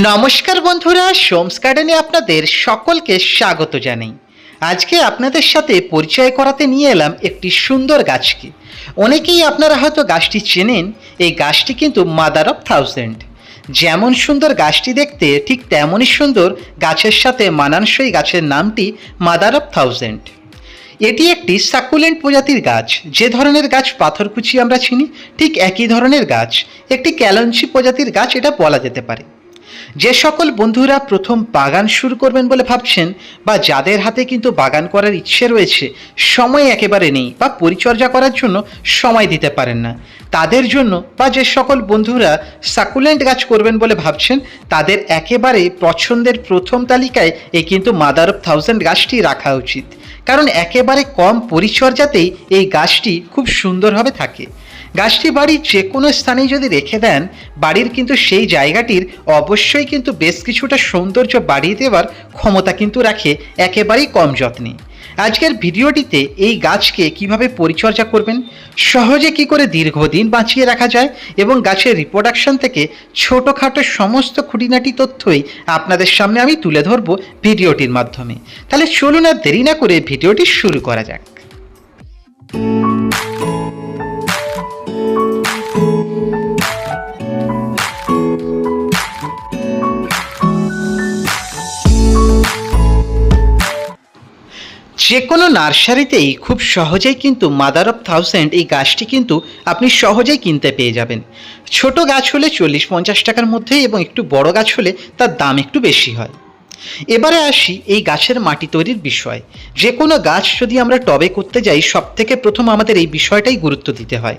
নমস্কার বন্ধুরা, সোমস গার্ডেনে আপনাদের সকলকে স্বাগত জানাই। আজকে আপনাদের সাথে পরিচয় করাতে নিয়ে এলাম একটি সুন্দর গাছকে। অনেকেই আপনারা হয়তো গাছটি চেনেন, এই গাছটি কিন্তু মাদার অফ থাউজেন্ড যেমন সুন্দর গাছটি দেখতে, ঠিক তেমনই সুন্দর গাছের সাথে মানানসই গাছের নামটি মাদার অফ থাউজেন্ড এটি একটি সাকুলেন্ট প্রজাতির গাছ। যে ধরনের গাছ পাথরকুচি আমরা চিনি, ঠিক একই ধরনের গাছ। একটি ক্যালঞ্চি প্রজাতির গাছ এটা বলা যেতে পারে। যে সকল বন্ধুরা প্রথম বাগান শুরু করবেন বলে ভাবছেন বা যাদের হাতে কিন্তু বাগান করার ইচ্ছে রয়েছে, সময় একেবারে নেই বা পরিচর্যা করার জন্য সময় দিতে পারেন না। তাদের জন্য বা যে সকল বন্ধুরা সাকুলেন্ট গাছ করবেন বলে ভাবছেন, তাদের একেবারে পছন্দের প্রথম তালিকায় এই কিন্তু মাদার অফ থাউজেন্ড গাছটি রাখা উচিত। কারণ একেবারে কম পরিচর্যাতেই এই গাছটি খুব সুন্দরভাবে থাকে। গাছটি বাড়ির যে কোনো স্থানেই যদি রেখে দেন, বাড়ির কিন্তু সেই জায়গাটির অবশ্যই কিন্তু বেশ কিছুটা সৌন্দর্য বাড়িয়ে দেওয়ার ক্ষমতা কিন্তু রাখে একেবারেই কম যত্নে। আজকের ভিডিওটিতে এই গাছকে কীভাবে পরিচর্যা করবেন, সহজে কি করে দীর্ঘদিন বাঁচিয়ে রাখা যায় এবং গাছের রিপ্রোডাকশন থেকে ছোটোখাটো সমস্ত খুঁটিনাটি তথ্যই আপনাদের সামনে আমি তুলে ধরবো ভিডিওটির মাধ্যমে। তাহলে চলুন আর দেরি না করে ভিডিওটি শুরু করা যাক। যে কোনো নার্সারিতেই খুব সহজেই কিন্তু মাদার অফ থাউজেন্ড এই গাছটি কিন্তু আপনি সহজেই কিনতে পেয়ে যাবেন। ছোট গাছ হলে চল্লিশ পঞ্চাশ টাকার মধ্যে এবং একটু বড় গাছ হলে তার দাম একটু বেশি হয়। এবারে আসি এই গাছের মাটি তৈরির বিষয়। যে কোনো গাছ যদি আমরা টবে করতে যাই সব থেকে প্রথম আমাদের এই বিষয়টাই গুরুত্ব দিতে হয়।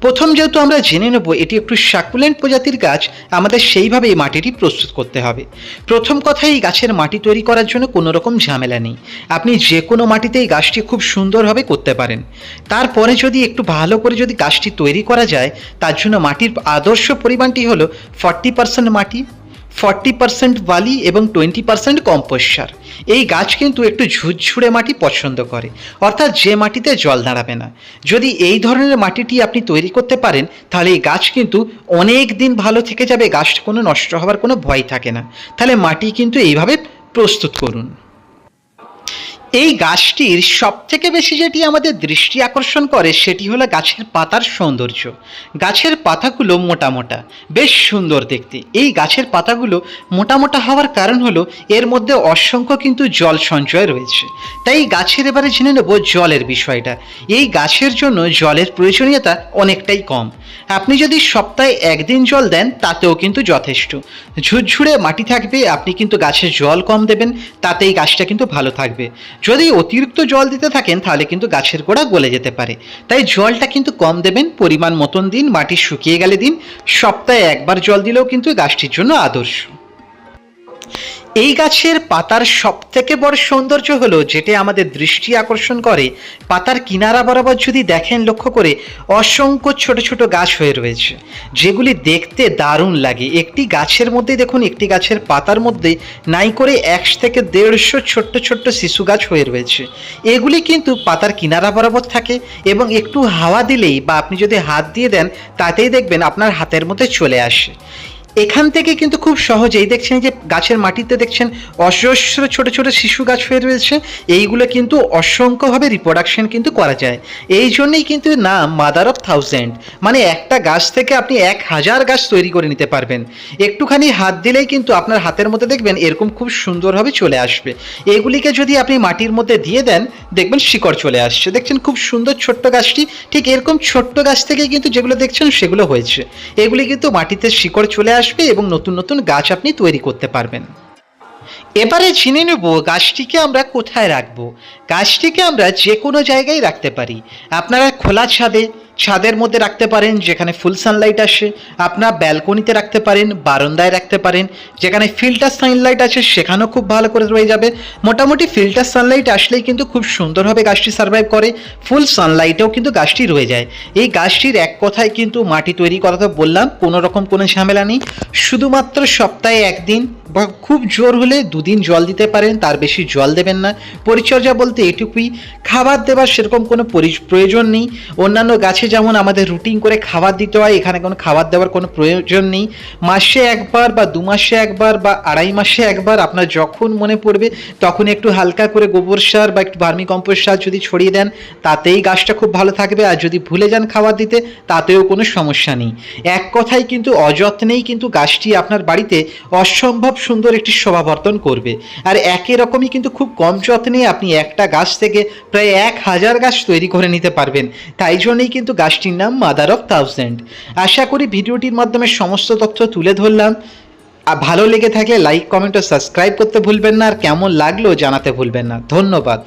প্রথম যেহেতু আমরা জেনে নেব, এটি একটু সাকুলেন্ট প্রজাতির গাছ, আমাদের সেইভাবে এই মাটিটি প্রস্তুত করতে হবে। প্রথম কথা, এই গাছের মাটি তৈরি করার জন্য কোনো রকম ঝামেলা নেই। আপনি যে কোনো মাটিতে এই গাছটি খুব সুন্দরভাবে করতে পারেন। তারপরে যদি একটু ভালো করে যদি গাছটি তৈরি করা যায়, তার জন্য মাটির আদর্শ পরিমাণটি হলো ফর্টি পার্সেন্ট মাটি। ফর্টি পার্সেন্ট বালি এবং টোয়েন্টি পার্সেন্ট কম্পোস্ট সার এই গাছ কিন্তু একটু ঝুরঝুরে মাটি পছন্দ করে। অর্থাৎ যে মাটিতে জল দাঁড়াবে না। যদি এই ধরনের মাটিটি আপনি তৈরি করতে পারেন, তাহলে এই গাছ কিন্তু অনেক দিন ভালো থেকে যাবে, গাছটা কোনো নষ্ট হওয়ার কোনো ভয় থাকে না। তাহলে মাটি কিন্তু এইভাবে প্রস্তুত করুন। এই গাছটির সব থেকে বেশি যেটি আমাদের দৃষ্টি আকর্ষণ করে, সেটি হলো গাছের পাতার সৌন্দর্য। গাছের পাতাগুলো মোটা মোটা, বেশ সুন্দর দেখতে। এই গাছের পাতাগুলো মোটা মোটা হওয়ার কারণ হলো, এর মধ্যে অসংখ্য কিন্তু জল সঞ্চয় রয়েছে। তাই গাছের এবারে জেনে নেব জলের বিষয়টা। এই গাছের জন্য জলের প্রয়োজনীয়তা অনেকটাই কম। আপনি যদি সপ্তাহে একদিন জল দেন, তাতেও কিন্তু যথেষ্ট। ঝুরঝুরে মাটি থাকবে, আপনি কিন্তু গাছে জল কম দেবেন, তাতেই গাছটা কিন্তু ভালো থাকবে। যদি অতিরিক্ত জল দিতে থাকেন, তাহলে কিন্তু গাছের গোড়া গলে যেতে পারে। তাই জলটা কিন্তু কম দেবেন, পরিমাণ মতন দিন, মাটি শুকিয়ে গেলে দিন। সপ্তাহে একবার জল দিলেও কিন্তু গাছটির জন্য আদর্শ। এই গাছের পাতার সব থেকে বড় সৌন্দর্য হলো যেটা আমাদের দৃষ্টি আকর্ষণ করে। পাতার কিনারা বরাবর যদি দেখেন, লক্ষ্য করে অসংখ্য ছোট ছোট গাছ হয়ে রয়েছে, যেগুলি দেখতে দারুণ লাগে। একটি গাছের মধ্যে দেখুন, একটি গাছের পাতার মধ্যে নাই করে একশো থেকে দেড়শো ছোট্ট ছোট্ট শিশু গাছ হয়ে রয়েছে। এগুলি কিন্তু পাতার কিনারা বরাবর থাকে এবং একটু হাওয়া দিলেই বা আপনি যদি হাত দিয়ে দেন, তাতেই দেখবেন আপনার হাতের মধ্যে চলে আসে। এখান থেকে কিন্তু খুব সহজেই দেখছেন যে গাছের মাটিতে দেখছেন অজস্র ছোট ছোট শিশু গাছ হয়ে রয়েছে। এইগুলো কিন্তু অসংখ্যভাবে রিপ্রোডাকশন কিন্তু করা যায়। এই জন্যই কিন্তু নাম মাদার অফ থাউজেন্ড মানে একটা গাছ থেকে আপনি এক হাজার গাছ তৈরি করে নিতে পারবেন। একটুখানি হাত দিলেই কিন্তু আপনার হাতের মধ্যে দেখবেন এরকম খুব সুন্দরভাবে চলে আসবে। এগুলিকে যদি আপনি মাটির মধ্যে দিয়ে দেন, দেখবেন শিকড় চলে আসছে। দেখছেন খুব সুন্দর ছোট্ট গাছটি। ঠিক এরকম ছোট্ট গাছ থেকে কিন্তু যেগুলো দেখছেন সেগুলো হয়েছে। এগুলি কিন্তু মাটিতে শিকড় চলে আসবে এবং নতুন নতুন গাছ আপনি তৈরি করতে পারবেন। এবারে জেনে নেব গাছটিকে আমরা কোথায় রাখব। গাছটিকে আমরা যে কোনো জায়গায় রাখতে পারি। আপনারা খোলা ছাদে ছাদের মধ্যে রাখতে পারেন, যেখানে ফুল সানলাইট আসে। আপনার ব্যালকনিতে রাখতে পারেন, বারান্দায় রাখতে পারেন। যেখানে ফিল্টার সানলাইট আছে, সেখানেও খুব ভালো করে রয়ে যাবে। মোটামুটি ফিল্টার সানলাইট আসলেই কিন্তু খুব সুন্দরভাবে গাছটি সার্ভাইভ করে। ফুল সানলাইটেও কিন্তু গাছটি রয়ে যায়। এই গাছটির এক কথায় কিন্তু মাটি তৈরি করা তো বললাম, কোনো রকম কোনো ঝামেলা নেই। শুধুমাত্র সপ্তাহে একদিন বা খুব জোর হলে দুদিন জল দিতে পারেন, তার বেশি জল দেবেন না। পরিচর্যা বলতে এটুকুই। খাবার দেওয়ার সেরকম কোনো পরি- প্রয়োজন নেই। অন্যান্য গাছে যেমন আমাদের রুটিন করে খাবার দিতে হয়, এখানে কোনো খাবার দেওয়ার কোনো প্রয়োজন নেই। মাসে একবার বা দু মাসে একবার বা আড়াই মাসে একবার আপনার যখন মনে পড়বে তখন একটু হালকা করে গোবর সার বা একটু ভার্মি কম্পোস্ট সার যদি ছড়িয়ে দেন, তাতেই গাছটা খুব ভালো থাকবে। আর যদি ভুলে যান খাবার দিতে, তাতেও কোনো সমস্যা নেই। এক কথায় কিন্তু অযত্নেই কিন্তু গাছটি আপনার বাড়িতে অসম্ভব সুন্দর একটি শোভাবর্তন করবে। আর একই রকমই কিন্তু খুব কম যত্নে আপনি একটা গাছ থেকে প্রায় এক হাজার গাছ তৈরি করে নিতে পারবেন। তাই জন্যই কিন্তু গাছটির নাম মাদার অফ থাউজেন্ড আশা করি ভিডিওটির মাধ্যমে সমস্ত তথ্য তুলে ধরলাম। আর ভালো লেগে থাকলে লাইক কমেন্ট ও সাবস্ক্রাইব করতে ভুলবেন না। আর কেমন লাগল জানাতে ভুলবেন না। ধন্যবাদ।